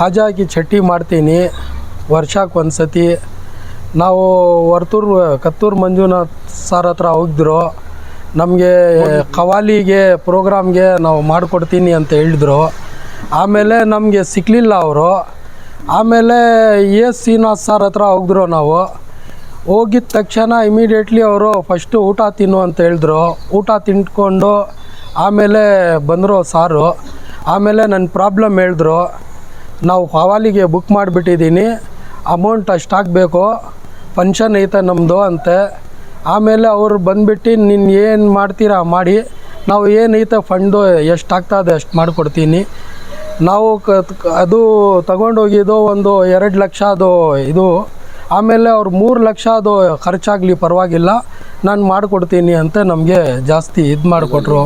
ಖಾಜಾ ಚಟ್ಟಿ ಮಾಡ್ತೀನಿ. ವರ್ಷಕ್ಕೆ ಒಂದು ಸತಿ ನಾವು ವರ್ತೂರು, ಕತ್ತೂರು ಮಂಜುನಾಥ್ ಸರ್ ಹತ್ರ ಹೋಗಿದ್ರು. ನಮಗೆ ಕವಾಲಿಗೆ ಪ್ರೋಗ್ರಾಮ್ಗೆ ನಾವು ಮಾಡಿಕೊಡ್ತೀನಿ ಅಂತ ಹೇಳಿದ್ರು. ಆಮೇಲೆ ನಮಗೆ ಸಿಕ್ಕಲಿಲ್ಲ ಅವರು. ಆಮೇಲೆ ಎ ಶ್ರೀನಾಥ್ ಸರ್ ಹತ್ರ ಹೋಗಿದ್ರು ನಾವು. ಹೋಗಿದ ತಕ್ಷಣ ಇಮಿಡಿಯೇಟ್ಲಿ ಅವರು ಫಸ್ಟು ಊಟ ತಿನ್ನು ಅಂತ ಹೇಳಿದ್ರು. ಊಟ ತಿಂದ್ಕೊಂಡು ಆಮೇಲೆ ಬಂದರು ಸಾರು. ಆಮೇಲೆ ನನ್ನ ಪ್ರಾಬ್ಲಮ್ ಹೇಳಿದ್ರು. ನಾವು ಹವಾಲಿಗೆ ಬುಕ್ ಮಾಡಿಬಿಟ್ಟಿದ್ದೀನಿ. ಅಮೌಂಟ್ ಅಷ್ಟು ಹಾಕಬೇಕು ಫಂಕ್ಷನ್ ಐತೆ ನಮ್ಮದು ಅಂತೆ. ಆಮೇಲೆ ಅವರು ಬಂದುಬಿಟ್ಟು ನೀನು ಏನು ಮಾಡ್ತೀರಾ ಮಾಡಿ, ನಾವು ಏನೈತೆ ಫಂಡು ಎಷ್ಟು ಆಗ್ತದೆ ಅಷ್ಟು ಮಾಡಿಕೊಡ್ತೀನಿ. ನಾವು ಕ, ಅದು ತಗೊಂಡೋಗಿದ್ದು ಒಂದು ಎರಡು ಲಕ್ಷ ಅದು ಇದು. ಆಮೇಲೆ ಅವ್ರು ಮೂರು ಲಕ್ಷ ಅದು ಖರ್ಚಾಗಲಿ ಪರವಾಗಿಲ್ಲ. ನಾನು ಮಾಡಿಕೊಡ್ತೀನಿ ಅಂತ ನಮಗೆ ಜಾಸ್ತಿ ಇದು ಮಾಡಿಕೊಟ್ರು,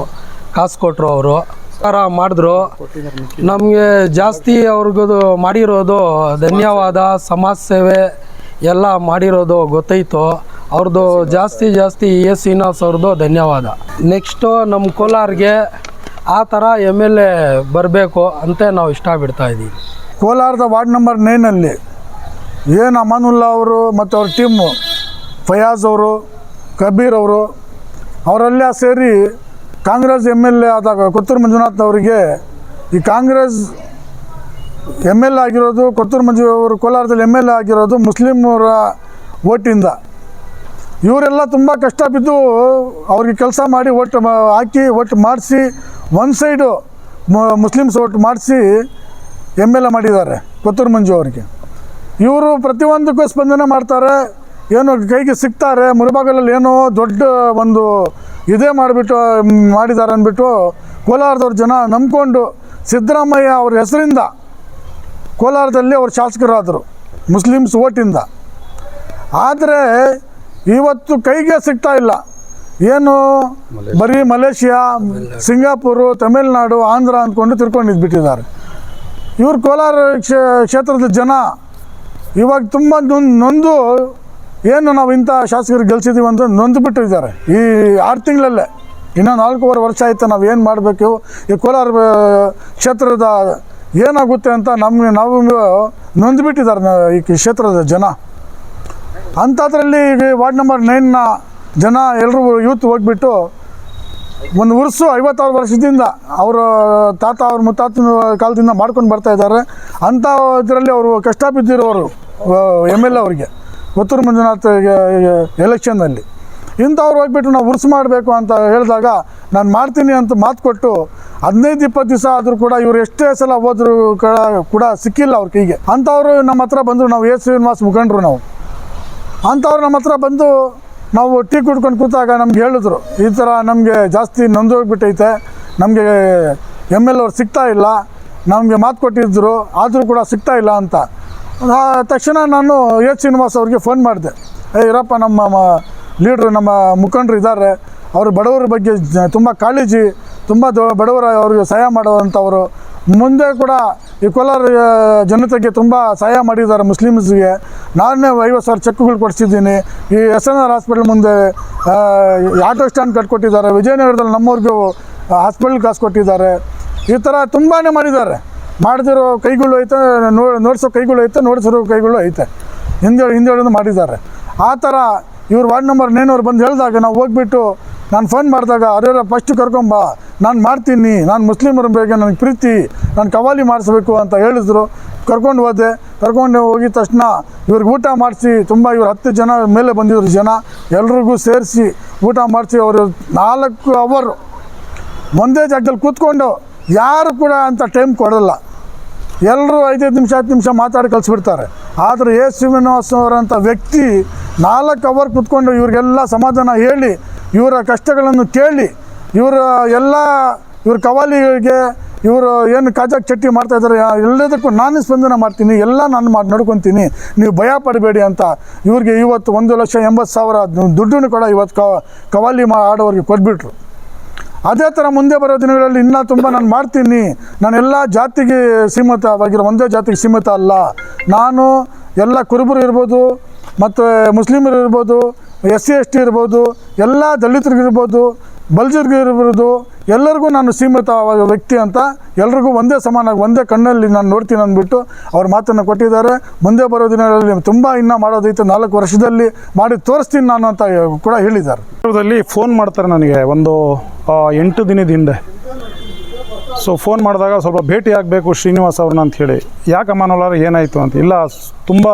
ಕಾಸು ಕೊಟ್ಟರು ಅವರು. ಥರ ಮಾಡಿದ್ರು. ನಮಗೆ ಜಾಸ್ತಿ ಅವ್ರಿಗದು ಮಾಡಿರೋದು ಧನ್ಯವಾದ, ಸಮಾಜ ಸೇವೆ ಎಲ್ಲ ಮಾಡಿರೋದು ಗೊತ್ತಾಯ್ತು. ಅವ್ರದ್ದು ಜಾಸ್ತಿ ಜಾಸ್ತಿ ಎ. ಶ್ರೀನಿವಾಸ್ ಅವ್ರದ್ದು ಧನ್ಯವಾದ. ನೆಕ್ಸ್ಟು ನಮ್ಮ ಕೋಲಾರ್ಗೆ ಆ ಥರ ಎಂ ಎಲ್ ಎ ಬರಬೇಕು ಅಂತ ನಾವು ಇಷ್ಟ ಬಿಡ್ತಾ ಇದ್ದೀವಿ. ಕೋಲಾರದ ವಾರ್ಡ್ ನಂಬರ್ ನೈನಲ್ಲಿ ಏನು ಅಮಾನುಲ್ಲಾ ಅವರು ಮತ್ತು ಅವ್ರ ಟೀಮು ಫಯಾಜ್ ಅವರು, ಕಬೀರ್ ಅವರು, ಅವರೆಲ್ಲ ಸೇರಿ ಕಾಂಗ್ರೆಸ್ ಎಂ ಎಲ್ ಎ ಆದಾಗ ಕೊತ್ತೂರು ಮಂಜುನಾಥ್ ಅವರಿಗೆ ಈ ಕಾಂಗ್ರೆಸ್ ಎಂ ಎಲ್ ಎ ಆಗಿರೋದು, ಕೊತ್ತೂರು ಮಂಜು ಅವರು ಕೋಲಾರದಲ್ಲಿ ಎಂ ಎಲ್ ಎ ಆಗಿರೋದು ಮುಸ್ಲಿಮರ ಓಟಿಂದ ಇವರೆಲ್ಲ ತುಂಬ ಕಷ್ಟ ಬಿದ್ದು ಅವ್ರಿಗೆ ಕೆಲಸ ಮಾಡಿ ಓಟ್ ಹಾಕಿ ಓಟ್ ಮಾಡಿಸಿ ಒನ್ ಸೈಡು ಮುಸ್ಲಿಮ್ಸ್ ಓಟ್ ಮಾಡಿಸಿ ಎಂ ಎಲ್ ಎ ಮಾಡಿದ್ದಾರೆ ಕೊತ್ತೂರು ಮಂಜು ಅವರಿಗೆ. ಇವರು ಪ್ರತಿಯೊಂದಕ್ಕೂ ಸ್ಪಂದನೆ ಮಾಡ್ತಾರೆ, ಏನೋ ಕೈಗೆ ಸಿಗ್ತಾರೆ, ಮುರುಬಾಗಲಲ್ಲಿ ಏನೋ ದೊಡ್ಡ ಒಂದು ಇದೇ ಮಾಡಿಬಿಟ್ಟು ಮಾಡಿದ್ದಾರೆ ಅಂದ್ಬಿಟ್ಟು ಕೋಲಾರದವ್ರ ಜನ ನಂಬ್ಕೊಂಡು ಸಿದ್ದರಾಮಯ್ಯ ಅವ್ರ ಹೆಸರಿಂದ ಕೋಲಾರದಲ್ಲಿ ಅವ್ರ ಶಾಸಕರಾದರು, ಮುಸ್ಲಿಮ್ಸ್ ಓಟಿಂದ. ಆದರೆ ಇವತ್ತು ಕೈಗೆ ಸಿಗ್ತಾ ಇಲ್ಲ. ಏನು ಬರೀ ಮಲೇಷಿಯಾ, ಸಿಂಗಾಪುರು, ತಮಿಳ್ನಾಡು, ಆಂಧ್ರ ಅಂದ್ಕೊಂಡು ತಿರ್ಕೊಂಡು ಬಿಟ್ಟಿದ್ದಾರೆ ಇವ್ರು ಕೋಲಾರ ಕ್ಷೇ- ಕ್ಷೇತ್ರದ ಜನ ಇವಾಗ ತುಂಬ ನೊಂದು ಏನು ನಾವು ಇಂಥ ಶಾಸಕರು ಗೆಲ್ಸಿದ್ದೀವಿ ಅಂತ ನೊಂದು ಬಿಟ್ಟಿದ್ದಾರೆ ಈ ಆರು ತಿಂಗಳಲ್ಲೇ. ಇನ್ನೂ ನಾಲ್ಕೂವರೆ ವರ್ಷ ಆಯಿತು ನಾವು ಏನು ಮಾಡಬೇಕು? ಈ ಕೋಲಾರ ಕ್ಷೇತ್ರದ ಏನಾಗುತ್ತೆ ಅಂತ ನಮಗೆ ನಾವು ನೊಂದು ಬಿಟ್ಟಿದ್ದಾರೆ ಈ ಕ್ಷೇತ್ರದ ಜನ. ಅಂಥದ್ರಲ್ಲಿ ವಾರ್ಡ್ ನಂಬರ್ ನೈನ್ನ ಜನ ಎಲ್ಲರೂ ಯೂತ್ ಹೋಗ್ಬಿಟ್ಟು ಒಂದು ಉರ್ಸು ಐವತ್ತಾರು ವರ್ಷದಿಂದ ಅವರ ತಾತ, ಅವ್ರ ಮುತ್ತಾತನ ಕಾಲದಿಂದ ಮಾಡ್ಕೊಂಡು ಬರ್ತಾ ಇದ್ದಾರೆ. ಅಂಥ ಇದರಲ್ಲಿ ಅವರು ಕಷ್ಟ ಬಿದ್ದಿರೋರು ಎಂ ಎಲ್ ಎ ಅವ್ರಿಗೆ. ಕೊತ್ತೂರು ಮಂಜುನಾಥ್ ಎಲೆಕ್ಷನ್ನಲ್ಲಿ ಇಂಥವ್ರು ಹೋಗ್ಬಿಟ್ಟು ನಾವು ಉರ್ಸು ಮಾಡಬೇಕು ಅಂತ ಹೇಳಿದಾಗ ನಾನು ಮಾಡ್ತೀನಿ ಅಂತ ಮಾತು ಕೊಟ್ಟು ಹದಿನೈದು ಇಪ್ಪತ್ತು ದಿವಸ ಆದರೂ ಕೂಡ ಇವರು ಎಷ್ಟೇ ಸಲ ಹೋದ್ರು ಕೂಡ ಸಿಕ್ಕಿಲ್ಲ ಅವ್ರ ಕೈಗೆ. ಅಂಥವ್ರು ನಮ್ಮ ಹತ್ರ ಬಂದರು ನಾವು ಎ ಶ್ರೀನಿವಾಸ್ ಮುಖಂಡರು ನಾವು. ಅಂಥವ್ರು ನಮ್ಮ ಹತ್ರ ಬಂದು ನಾವು ಟೀ ಕುಡ್ಕೊಂಡು ಕೂತಾಗ ನಮ್ಗೆ ಹೇಳಿದ್ರು, ಈ ಥರ ನಮಗೆ ಜಾಸ್ತಿ ನೊಂದೋಗ್ಬಿಟ್ಟೈತೆ ನಮಗೆ ಎಂ ಎಲ್ ಅವ್ರು ಸಿಗ್ತಾ ಇಲ್ಲ, ನಮಗೆ ಮಾತು ಕೊಟ್ಟಿದ್ದರು ಆದರೂ ಕೂಡ ಸಿಗ್ತಾ ಇಲ್ಲ ಅಂತ. ತಕ್ಷಣ ನಾನು ಎಚ್ ಶ್ರೀನಿವಾಸ್ ಅವ್ರಿಗೆ ಫೋನ್ ಮಾಡಿದೆ. ಏ, ಇರಪ್ಪ, ನಮ್ಮ ಲೀಡ್ರು ನಮ್ಮ ಮುಖಂಡರು ಇದ್ದಾರೆ ಅವರು ಬಡವರ ಬಗ್ಗೆ ತುಂಬ ಕಾಳಜಿ, ತುಂಬ ದೊ, ಬಡವರ ಅವ್ರಿಗೆ ಸಹಾಯ ಮಾಡುವಂಥವರು. ಮುಂದೆ ಕೂಡ ಈ ಕೋಲಾರ ಜನತೆಗೆ ತುಂಬ ಸಹಾಯ ಮಾಡಿದ್ದಾರೆ ಮುಸ್ಲಿಮ್ಸ್ಗೆ. ನಾನೇ ಐವತ್ತು ಸಾವಿರ ಚೆಕ್ಗಳು ಕೊಡಿಸಿದ್ದೀನಿ. ಈ ಎಸ್ ಎನ್ ಆರ್ ಹಾಸ್ಪಿಟಲ್ ಮುಂದೆ ಆಟೋ ಸ್ಟ್ಯಾಂಡ್ ಕಟ್ಕೊಟ್ಟಿದ್ದಾರೆ. ವಿಜಯನಗರದಲ್ಲಿ ನಮ್ಮವ್ರಿಗೂ ಹಾಸ್ಪಿಟ್ಲ್ ಕಾಸು ಕೊಟ್ಟಿದ್ದಾರೆ. ಈ ಥರ ತುಂಬಾ ಮಾಡಿದ್ದಾರೆ. ಮಾಡದಿರೋ ಕೈಗಳು ಐತೆ, ನೋ ನೋಡಿಸೋ ಕೈಗಳು ಐತೆ, ನೋಡಿಸಿರೋ ಕೈಗಳು ಐತೆ. ಹಿಂದೆ ಹಿಂದೆ ಮಾಡಿದ್ದಾರೆ. ಆ ಥರ ಇವ್ರು ವಾರ್ಡ್ ನಂಬರ್ ನೇನವ್ರು ಬಂದು ಹೇಳಿದಾಗ ನಾವು ಹೋಗ್ಬಿಟ್ಟು ನಾನು ಫೋನ್ ಮಾಡಿದಾಗ ಅದೆಲ್ಲ ಫಸ್ಟ್ ಕರ್ಕೊಂಬ ನಾನು ಮಾಡ್ತೀನಿ. ನಾನು ಮುಸ್ಲಿಮರ ಬೇಗ ನನಗೆ ಪ್ರೀತಿ. ನಾನು ಕವಾಲಿ ಮಾಡಿಸ್ಬೇಕು ಅಂತ ಹೇಳಿದ್ರು. ಕರ್ಕೊಂಡು ಹೋದೆ. ಕರ್ಕೊಂಡು ಹೋಗಿದ ತಕ್ಷಣ ಇವ್ರಿಗೆ ಊಟ ಮಾಡಿಸಿ, ತುಂಬ ಇವ್ರು ಹತ್ತು ಜನ ಮೇಲೆ ಬಂದಿದ್ರು ಜನ. ಎಲ್ರಿಗೂ ಸೇರಿಸಿ ಊಟ ಮಾಡಿಸಿ, ಅವರು ನಾಲ್ಕು ಅವರು ಒಂದೇ ಜಾಗದಲ್ಲಿ ಕೂತ್ಕೊಂಡು ಯಾರು ಕೂಡ ಅಂತ ಟೈಮ್ ಕೊಡಲ್ಲ. ಎಲ್ಲರೂ ಐದೈದು ನಿಮಿಷ, ಹತ್ತು ನಿಮಿಷ ಮಾತಾಡಿ ಕಳಿಸ್ಬಿಡ್ತಾರೆ. ಆದರೆ ಎ ಶ್ರೀನಿವಾಸ್ ಅವರಂಥ ವ್ಯಕ್ತಿ ನಾಲ್ಕು ಅವರ್ ಕುತ್ಕೊಂಡು ಇವ್ರಿಗೆಲ್ಲ ಸಮಾಧಾನ ಹೇಳಿ, ಇವರ ಕಷ್ಟಗಳನ್ನು ಕೇಳಿ, ಇವರ ಎಲ್ಲ, ಇವ್ರ ಕವಾಲಿಗಳಿಗೆ, ಇವರು ಏನು ಕಾಜಾಕ್ ಚಟ್ಟಿ ಮಾಡ್ತಾ ಇದ್ದಾರೆ ಎಲ್ಲದಕ್ಕೂ ನಾನು ಸ್ಪಂದನೆ ಮಾಡ್ತೀನಿ, ಎಲ್ಲ ನಾನು ಮಾಡಿ, ನಡ್ಕೊತೀನಿ, ನೀವು ಭಯ ಪಡಬೇಡಿ ಅಂತ ಇವ್ರಿಗೆ ಇವತ್ತು ಒಂದು ಲಕ್ಷ ಎಂಬತ್ತು ಸಾವಿರ ದುಡ್ಡನ್ನು ಕೂಡ ಇವತ್ತು ಕವಾಲಿ ಮಾ ಆಡೋರಿಗೆ ಕೊಟ್ಬಿಟ್ರು. ಅದೇ ಥರ ಮುಂದೆ ಬರೋ ದಿನಗಳಲ್ಲಿ ಇನ್ನೂ ತುಂಬ ನಾನು ಮಾಡ್ತೀನಿ. ನಾನು ಎಲ್ಲ ಜಾತಿಗೆ ಸೀಮಿತವಾಗಿರೋ ಒಂದೇ ಜಾತಿಗೆ ಸೀಮಿತ ಅಲ್ಲ. ನಾನು ಎಲ್ಲ ಕುರುಬರು ಇರ್ಬೋದು, ಮತ್ತು ಮುಸ್ಲಿಮರು ಇರ್ಬೋದು ಎಸ್ ಸಿ ಎಸ್ ಟಿ ಇರ್ಬೋದು, ಎಲ್ಲ ದಲಿತರಿಗಿರ್ಬೋದು ಬಲ್ಜರ್ಗಿರ್ಬೋದು ಎಲ್ಲರಿಗೂ ನಾನು ಸೀಮಿತವಾದ ವ್ಯಕ್ತಿ ಅಂತ ಎಲ್ರಿಗೂ ಒಂದೇ ಸಮಾನಾಗಿ ಒಂದೇ ಕಣ್ಣಲ್ಲಿ ನಾನು ನೋಡ್ತೀನಿ ಅಂದ್ಬಿಟ್ಟು ಅವ್ರ ಮಾತನ್ನು ಕೊಟ್ಟಿದ್ದಾರೆ. ಮುಂದೆ ಬರೋ ದಿನಗಳಲ್ಲಿ ತುಂಬ ಇನ್ನೂ ಮಾಡೋದೈತೆ ನಾಲ್ಕು ವರ್ಷದಲ್ಲಿ ಮಾಡಿ ತೋರಿಸ್ತೀನಿ ನಾನು ಅಂತ ಕೂಡ ಹೇಳಿದ್ದಾರೆ. ಫೋನ್ ಮಾಡ್ತಾರೆ ನನಗೆ ಒಂದು ಎಂಟು ದಿನದ ಹಿಂದೆ. ಸೊ ಫೋನ್ ಮಾಡಿದಾಗ ಸ್ವಲ್ಪ ಭೇಟಿ ಆಗಬೇಕು ಶ್ರೀನಿವಾಸ್ ಅವ್ರನ್ನ ಅಂತ ಹೇಳಿ. ಯಾಕೆ ಅಮಾನುಲ್ಲಾರ ಏನಾಯಿತು ಅಂತ. ಇಲ್ಲ, ತುಂಬ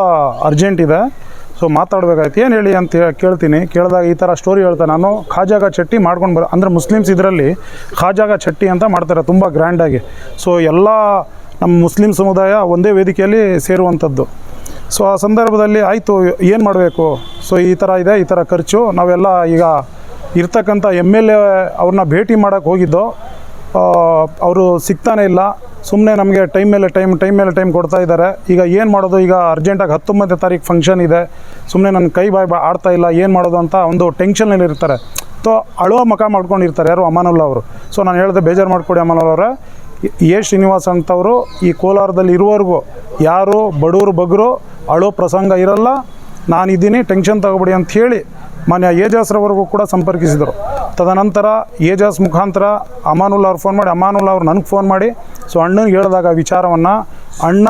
ಅರ್ಜೆಂಟ್ ಇದೆ. ಸೊ ಮಾತಾಡಬೇಕಾಯ್ತು ಏನು ಹೇಳಿ ಅಂತ ಕೇಳ್ತೀನಿ. ಕೇಳಿದಾಗ ಈ ಥರ ಸ್ಟೋರಿ ಹೇಳ್ತಾ ನಾನು, ಖಾಜಾಗ ಚಟ್ಟಿ ಮಾಡ್ಕೊಂಡು ಬರ ಅಂದರೆ ಮುಸ್ಲಿಮ್ಸ್ ಇದರಲ್ಲಿ ಖಾಜಾಗ ಚಟ್ಟಿ ಅಂತ ಮಾಡ್ತಾರೆ ತುಂಬ ಗ್ರ್ಯಾಂಡಾಗಿ ಸೊ ಎಲ್ಲ ನಮ್ಮ ಮುಸ್ಲಿಂ ಸಮುದಾಯ ಒಂದೇ ವೇದಿಕೆಯಲ್ಲಿ ಸೇರುವಂಥದ್ದು. ಸೊ ಆ ಸಂದರ್ಭದಲ್ಲಿ ಆಯಿತು, ಏನು ಮಾಡಬೇಕು? ಸೊ ಈ ಥರ ಇದೆ, ಈ ಥರ ಖರ್ಚು. ನಾವೆಲ್ಲ ಈಗ ಇರ್ತಕ್ಕಂಥ ಎಂ ಎಲ್ ಎ ಅವ್ರನ್ನ ಭೇಟಿ ಮಾಡೋಕ್ಕೆ ಹೋಗಿದ್ದು ಅವರು ಸಿಗ್ತಾನೆ ಇಲ್ಲ. ಸುಮ್ಮನೆ ನಮಗೆ ಟೈಮ್ ಮೇಲೆ ಟೈಮ್ ಟೈಮ್ ಮೇಲೆ ಟೈಮ್ ಕೊಡ್ತಾ ಇದ್ದಾರೆ ಈಗ ಏನು ಮಾಡೋದು? ಈಗ ಅರ್ಜೆಂಟಾಗಿ ಹತ್ತೊಂಬತ್ತನೇ ತಾರೀಕು ಫಂಕ್ಷನ್ ಇದೆ. ಸುಮ್ಮನೆ ನನ್ನ ಕೈ ಬಾಯಿ ಆಡ್ತಾ ಇಲ್ಲ. ಏನು ಮಾಡೋದು ಅಂತ ಒಂದು ಟೆನ್ಷನಲ್ಲಿ ಇರ್ತಾರೆ. ಸೊ ಅಳುವ ಮಕ ಮಾಡ್ಕೊಂಡಿರ್ತಾರೆ ಯಾರು? ಅಮಾನುಲ್ಲಾ ಅವರು. ಸೊ ನಾನು ಹೇಳಿದೆ ಬೇಜಾರು ಮಾಡಿಕೊಡಿ ಅಮಾನುಲ್ಲಾ ಅವರೇ ಎ. ಶ್ರೀನಿವಾಸ್ ಅಂತವರು ಈ ಕೋಲಾರದಲ್ಲಿ ಇರುವವರೆಗೂ ಯಾರು ಬಡವರು ಬಗ್ರು ಅಳೋ ಪ್ರಸಂಗ ಇರಲ್ಲ. ನಾನಿದ್ದೀನಿ ಟೆನ್ಷನ್ ತಗೋಬಿಡಿ ಅಂತ ಹೇಳಿ ಮಾನ್ಯ ಏಜಾಸ್ರವರೆಗೂ ಕೂಡ ಸಂಪರ್ಕಿಸಿದರು. ತದನಂತರ ಏಜಾಸ್ ಮುಖಾಂತರ ಅಮಾನುಲ್ಲಾ ಅವ್ರು ಫೋನ್ ಮಾಡಿ ಅಮಾನುಲ್ಲಾ ಅವ್ರು ನನಗೆ ಫೋನ್ ಮಾಡಿ ಸೊ ಅಣ್ಣನಿಗೆ ಹೇಳಿದಾಗ ವಿಚಾರವನ್ನು, ಅಣ್ಣ,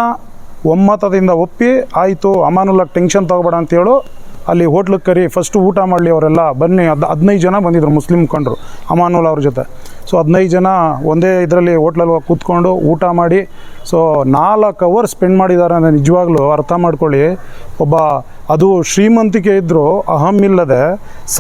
ಒಮ್ಮತದಿಂದ ಒಪ್ಪಿ, ಆಯಿತು ಅಮಾನುಲ್ಲ ಟೆನ್ಷನ್ ತೊಗೋಬೇಡ ಅಂತೇಳು, ಅಲ್ಲಿ ಹೋಟ್ಲಿಗೆ ಕರಿ ಫಸ್ಟ್ ಊಟ ಮಾಡಲಿ ಅವರೆಲ್ಲ, ಬನ್ನಿ ಅದು ಹದಿನೈದು ಜನ ಬಂದಿದ್ದರು ಮುಸ್ಲಿಂ ಮುಖಂಡರು, ಅಮಾನುಲ್ ಅವ್ರ ಜೊತೆ. ಸೊ ಹದಿನೈದು ಜನ ಒಂದೇ ಇದರಲ್ಲಿ ಹೋಟ್ಲಲ್ಲಿ ಕೂತ್ಕೊಂಡು ಊಟ ಮಾಡಿ, ಸೊ ನಾಲ್ಕು ಅವರ್ ಸ್ಪೆಂಡ್ ಮಾಡಿದ್ದಾರೆ ಅಂದರೆ ನಿಜವಾಗ್ಲೂ ಅರ್ಥ ಮಾಡ್ಕೊಳ್ಳಿ. ಒಬ್ಬ ಅದು ಶ್ರೀಮಂತಿಕೆ ಇದ್ದರೂ ಅಹಂ ಇಲ್ಲದೆ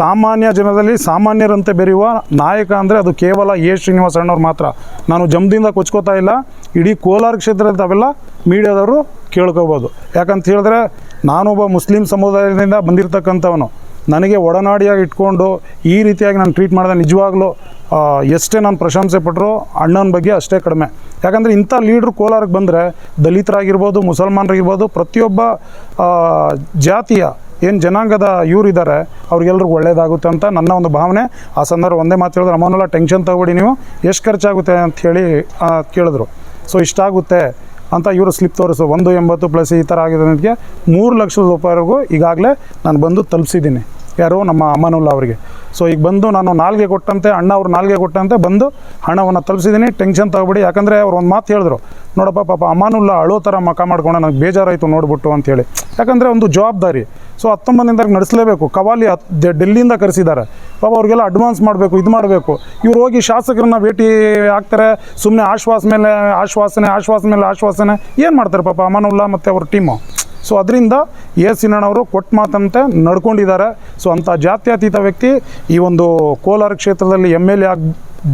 ಸಾಮಾನ್ಯ ಜನದಲ್ಲಿ ಸಾಮಾನ್ಯರಂತೆ ಬೆರೆಯುವ ನಾಯಕ ಅಂದರೆ ಅದು ಕೇವಲ ಎ ಶ್ರೀನಿವಾಸ ಅಣ್ಣವ್ರು ಮಾತ್ರ. ನಾನು ಜಮ್ದಿಂದ ಕೊಚ್ಕೋತಾ ಇಲ್ಲ, ಇಡೀ ಕೋಲಾರ ಕ್ಷೇತ್ರದ ತಾವೆಲ್ಲ ಮೀಡಿಯಾದವರು ಕೇಳ್ಕೋಬೋದು. ಯಾಕಂತ ಹೇಳಿದ್ರೆ ನಾನೊಬ್ಬ ಮುಸ್ಲಿಂ ಸಮುದಾಯದಿಂದ ಬಂದಿರತಕ್ಕಂಥವನು. ನನಗೆ ಒಡನಾಡಿಯಾಗಿ ಇಟ್ಕೊಂಡು ಈ ರೀತಿಯಾಗಿ ನಾನು ಟ್ರೀಟ್ ಮಾಡಿದೆ ನಿಜವಾಗ್ಲೂ ಎಷ್ಟೇ ನಾನು ಪ್ರಶಂಸೆ ಪಟ್ಟರು ಅಣ್ಣನ ಬಗ್ಗೆ ಅಷ್ಟೇ ಕಡಿಮೆ. ಯಾಕಂದರೆ ಇಂಥ ಲೀಡ್ರ್ ಕೋಲಾರಕ್ಕೆ ಬಂದರೆ ದಲಿತರಾಗಿರ್ಬೋದು, ಮುಸಲ್ಮಾನರಾಗಿರ್ಬೋದು, ಪ್ರತಿಯೊಬ್ಬ ಜಾತಿಯ ಏನು ಜನಾಂಗದ ಇವರಿದ್ದಾರೆ, ಅವ್ರಿಗೆಲ್ರಿಗೂ ಒಳ್ಳೇದಾಗುತ್ತೆ ಅಂತ ನನ್ನ ಒಂದು ಭಾವನೆ. ಆ ಸಂದರ್ಭ ಒಂದೇ ಮಾತು ಹೇಳಿದ್ರೆ ಅಮ್ಮನೆಲ್ಲ ಟೆನ್ಷನ್ ತಗೊಬಿಡಿ ನೀವು. ಎಷ್ಟು ಖರ್ಚಾಗುತ್ತೆ ಅಂತ ಹೇಳಿ ಕೇಳಿದ್ರು. ಸೊ ಇಷ್ಟಾಗುತ್ತೆ ಅಂತ ಇವರು ಸ್ಲಿಪ್ ತೋರಿಸು. ಒಂದು ಎಂಬತ್ತು ಪ್ಲಸ್ ಈ ಥರ ಆಗಿದೆ ನನಗೆ ಮೂರು ಲಕ್ಷದ ರೂಪಾಯಿವರೆಗೂ ಈಗಾಗಲೇ ನಾನು ಬಂದು ತಲುಪಿಸಿದ್ದೀನಿ. ಯಾರು? ನಮ್ಮ ಅಮ್ಮನುಲ್ಲಾ ಅವರಿಗೆ. ಸೊ ಈಗ ಬಂದು ನಾನು ನಾಲ್ಗೆ ಕೊಟ್ಟಂತೆ, ಅಣ್ಣ ಅವ್ರು ನಾಲ್ಗೆ ಕೊಟ್ಟಂತೆ, ಬಂದು ಹಣವನ್ನು ತಲುಪಿಸಿದ್ದೀನಿ ಟೆನ್ಷನ್ ತಗೊಬಿಡಿ. ಯಾಕಂದರೆ ಅವ್ರು ಒಂದು ಮಾತು ಹೇಳಿದ್ರು. ನೋಡಪ್ಪ, ಪಾಪ ಅಮಾನುಲ್ಲಾ ಅಳೋ ಥರ ಮಕ ಮಾಡ್ಕೊಂಡು ನನಗೆ ಬೇಜಾರಾಯಿತು ನೋಡ್ಬಿಟ್ಟು ಅಂತೇಳಿ ಯಾಕಂದರೆ ಒಂದು ಜವಾಬ್ದಾರಿ. ಸೊ ಹತ್ತೊಂಬತ್ತರಿಂದ ನಡೆಸಲೇಬೇಕು. ಕವಾಲಿ ಹತ್ತು ಡೆಲ್ಲಿಯಿಂದ ಕರೆಸಿದ್ದಾರೆ. ಪಾಪ ಅವ್ರಿಗೆಲ್ಲ ಅಡ್ವಾನ್ಸ್ ಮಾಡಬೇಕು, ಇದು ಮಾಡಬೇಕು. ಇವ್ರು ಹೋಗಿ ಶಾಸಕರನ್ನ ಭೇಟಿ ಆಗ್ತಾರೆ. ಸುಮ್ಮನೆ ಆಶ್ವಾಸ ಮೇಲೆ, ಆಶ್ವಾಸನೆ, ಆಶ್ವಾಸ ಮೇಲೆ, ಆಶ್ವಾಸನೆ. ಏನು ಮಾಡ್ತಾರೆ ಪಾಪ ಅಮಾನುಲ್ಲ ಮತ್ತು ಅವ್ರ ಟೀಮು ಸೊ ಅದರಿಂದ ಎ ಸಿನ್ನಣ್ಣವರು ಕೊಟ್ಟ ಮಾತಂತೆ ನಡ್ಕೊಂಡಿದ್ದಾರೆ. ಸೊ ಅಂಥ ಜಾತ್ಯತೀತ ವ್ಯಕ್ತಿ ಈ ಒಂದು ಕೋಲಾರ ಕ್ಷೇತ್ರದಲ್ಲಿ ಎಂ ಎಲ್ ಎ ಆಗಿ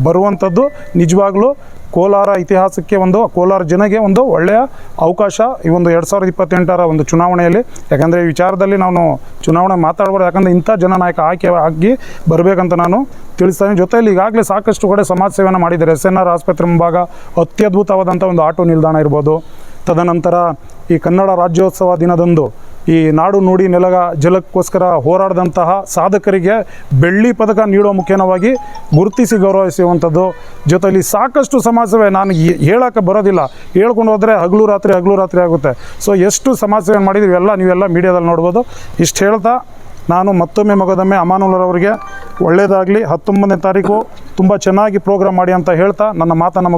ಬರುವಂಥದ್ದು ನಿಜವಾಗ್ಲೂ ಕೋಲಾರ ಇತಿಹಾಸಕ್ಕೆ ಒಂದು, ಕೋಲಾರ ಜನಗೆ ಒಂದು ಒಳ್ಳೆಯ ಅವಕಾಶ ಈ ಒಂದು ಎರಡು ಸಾವಿರದ ಇಪ್ಪತ್ತೆಂಟರ ಒಂದು ಚುನಾವಣೆಯಲ್ಲಿ. ಯಾಕಂದರೆ ಈ ವಿಚಾರದಲ್ಲಿ ನಾನು ಚುನಾವಣೆ ಮಾತಾಡ್ಬಾರ್ದು ಯಾಕಂದರೆ ಇಂಥ ಜನನಾಯಕ ಆಯ್ಕೆ ಆಗಿ ಬರಬೇಕಂತ ನಾನು ತಿಳಿಸ್ತೇನೆ. ಜೊತೆಯಲ್ಲಿ ಈಗಾಗಲೇ ಸಾಕಷ್ಟು ಕಡೆ ಸಮಾಜ ಸೇವೆಯನ್ನು ಮಾಡಿದ್ದಾರೆ. ಎಸ್ ಎನ್ ಆರ್ ಆಸ್ಪತ್ರೆ ಮುಂಭಾಗ ಅತ್ಯದ್ಭುತವಾದಂಥ ಒಂದು ಆಟೋ ನಿಲ್ದಾಣ ಇರ್ಬೋದು. ತದನಂತರ ಈ ಕನ್ನಡ ರಾಜ್ಯೋತ್ಸವ ದಿನದಂದು ಈ ನಾಡು ನುಡಿ ನೆಲಗ ಜಲಕ್ಕೋಸ್ಕರ ಹೋರಾಡಿದಂತಹ ಸಾಧಕರಿಗೆ ಬೆಳ್ಳಿ ಪದಕ ನೀಡುವ ಮುಖೇನವಾಗಿ ಗುರುತಿಸಿ ಗೌರವಿಸುವಂಥದ್ದು. ಜೊತೆಯಲ್ಲಿ ಸಾಕಷ್ಟು ಸಮಾಜ ನಾನು ಹೇಳೋಕ್ಕೆ ಬರೋದಿಲ್ಲ. ಹೇಳ್ಕೊಂಡು ಹೋದರೆ ಹಗಲು ರಾತ್ರಿ ಹಗಲು ರಾತ್ರಿ ಆಗುತ್ತೆ. ಸೊ ಎಷ್ಟು ಸಮಾಜ ಸೇವೆ ಎಲ್ಲ ನೀವೆಲ್ಲ ಮೀಡಿಯಾದಲ್ಲಿ ನೋಡ್ಬೋದು. ಇಷ್ಟು ಹೇಳ್ತಾ ನಾನು ಮತ್ತೊಮ್ಮೆ ಮಗದೊಮ್ಮೆ ಅಮಾನುಲ್ಲರವರಿಗೆ ಒಳ್ಳೆಯದಾಗಲಿ ಹತ್ತೊಂಬತ್ತನೇ ತಾರೀಕು ತುಂಬ ಚೆನ್ನಾಗಿ ಪ್ರೋಗ್ರಾಮ್ ಮಾಡಿ ಅಂತ ಹೇಳ್ತಾ ನನ್ನ ಮಾತನ್ನು